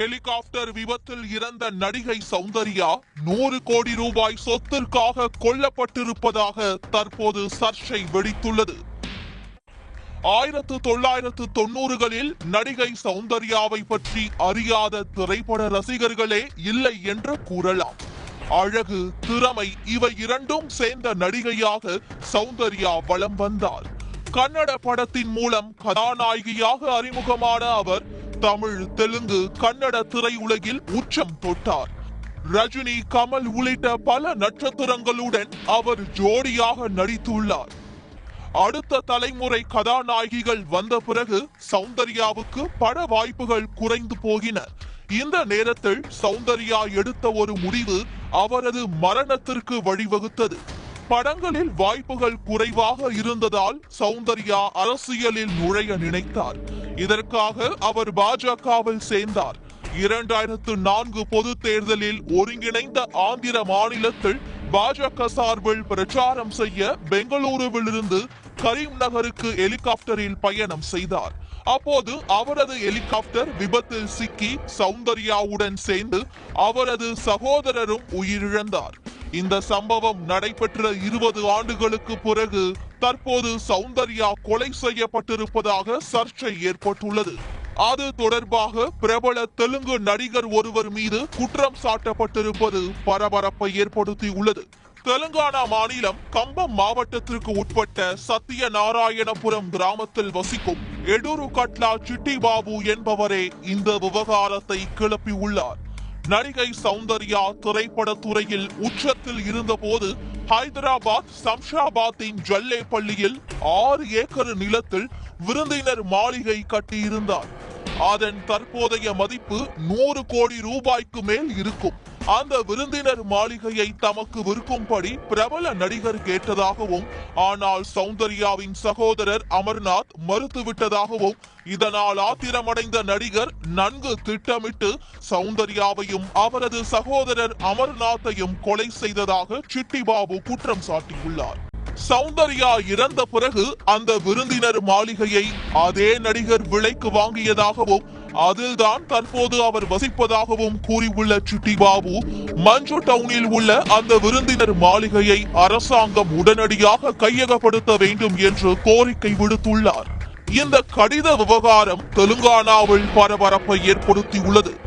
Helicopter விபத்தில் இறந்த நடிகை சௌந்தர்யா நூறு கோடி ரூபாய் சொத்திற்காக கொல்லப்பட்டிருப்பதாக தற்போது சர்ச்சை வெடித்துள்ளது. ஆயிரத்து தொள்ளாயிரத்து தொண்ணூறுகளில் நடிகை சௌந்தர்யாவை பற்றி அறியாத திரைப்பட ரசிகர்களே இல்லை என்று கூறலாம். அழகு திறமை இவை இரண்டும் சேர்ந்த நடிகையாக சௌந்தர்யா வலம் வந்தார். கன்னட படத்தின் மூலம் கதாநாயகியாக அறிமுகமான அவர் தமிழ் தெலுங்கு கன்னட திரையுலகில் உச்சம் தொட்டார். ரஜினி கமல் உள்ளிட்ட பல நட்சத்திரங்களுடன் அவர் ஜோடியாக நடித்துள்ளார். அடுத்த தலைமுறை கதாநாயகிகள் வந்த பிறகு சௌந்தர்யாவுக்கு பட வாய்ப்புகள் குறைந்து போகின. இந்த நேரத்தில் சௌந்தர்யா எடுத்த ஒரு முடிவு அவரது மரணத்திற்கு வழிவகுத்தது. படங்களில் வாய்ப்புகள் குறைவாக இருந்ததால் சௌந்தர்யா அரசியலில் நுழைய நினைத்தார். இதற்காக அவர் பாஜகவில் சேர்ந்தார். இரண்டாயிரத்து நான்கு பொது தேர்தலில் ஒருங்கிணைந்த ஆந்திர மாநிலத்தில் பாஜக சார்பில் பிரச்சாரம் செய்ய பெங்களூருவிலிருந்து கரீம் நகருக்கு ஹெலிகாப்டரில் பயணம் செய்தார். அப்போது அவரது ஹெலிகாப்டர் விபத்தில் சிக்கி சௌந்தர்யாவுடன் சேர்ந்து அவரது சகோதரரும் உயிரிழந்தார். இந்த சம்பவம் நடைபெற்ற இருபது ஆண்டுகளுக்கு பிறகு தற்போது சௌந்தர்யா கொலை செய்யப்பட்டிருப்பதாக சர்ச்சை ஏற்பட்டுள்ளது. அது தொடர்பாக பிரபல தெலுங்கு நடிகர் ஒருவர் மீது குற்றம் சாட்டப்பட்டிருப்பது பரபரப்பை ஏற்படுத்தியுள்ளது. தெலுங்கானா மாநிலம் கம்பம் மாவட்டத்திற்கு உட்பட்ட சத்திய நாராயணபுரம் கிராமத்தில் வசிக்கும் எடூரு கட்லா சிட்டி பாபு என்பவரே இந்த விவகாரத்தை கிளப்பியுள்ளார். நடிகை சௌந்தர்யா திரைப்பட துறையில் உச்சத்தில் இருந்தபோது ஹைதராபாத் சம்ஷாபாத்தின் ஜல்லே பள்ளியில் ஆறு ஏக்கர் நிலத்தில் விருந்தினர் மாளிகை கட்டியிருந்தார். அதன் தற்போதைய மதிப்பு நூறு கோடி ரூபாய்க்கு மேல் இருக்கும். அந்த விருந்தினர் மாளிகையை தமக்கு விற்கும்படி பிரபல நடிகர் கேட்டதாகவும் ஆனால் சௌந்தர்யாவின் சகோதரர் அமர்நாத் மறுத்துவிட்டதாகவும் இதனால் ஆத்திரமடைந்த நடிகர் நன்கு திட்டமிட்டு சௌந்தர்யாவையும் அவரது சகோதரர் அமர்நாத்தையும் கொலை செய்ததாக சிட்டிபாபு குற்றம் சாட்டியுள்ளார். சௌந்தர்யா இறந்த பிறகு அந்த விருந்தினர் மாளிகையை அதே நடிகர் விலைக்கு வாங்கியதாகவும் அதில்தான் தற்போது அவர் வசிப்பதாகவும் கூறியுள்ள சிட்டி பாபு மஞ்சு டவுனில் உள்ள அந்த விருந்தினர் மாளிகையை அரசாங்கம் உடனடியாக கையகப்படுத்த வேண்டும் என்று கோரிக்கை விடுத்துள்ளார். இந்த கடித விவகாரம் தெலுங்கானாவில் பரபரப்பை ஏற்படுத்தியுள்ளது.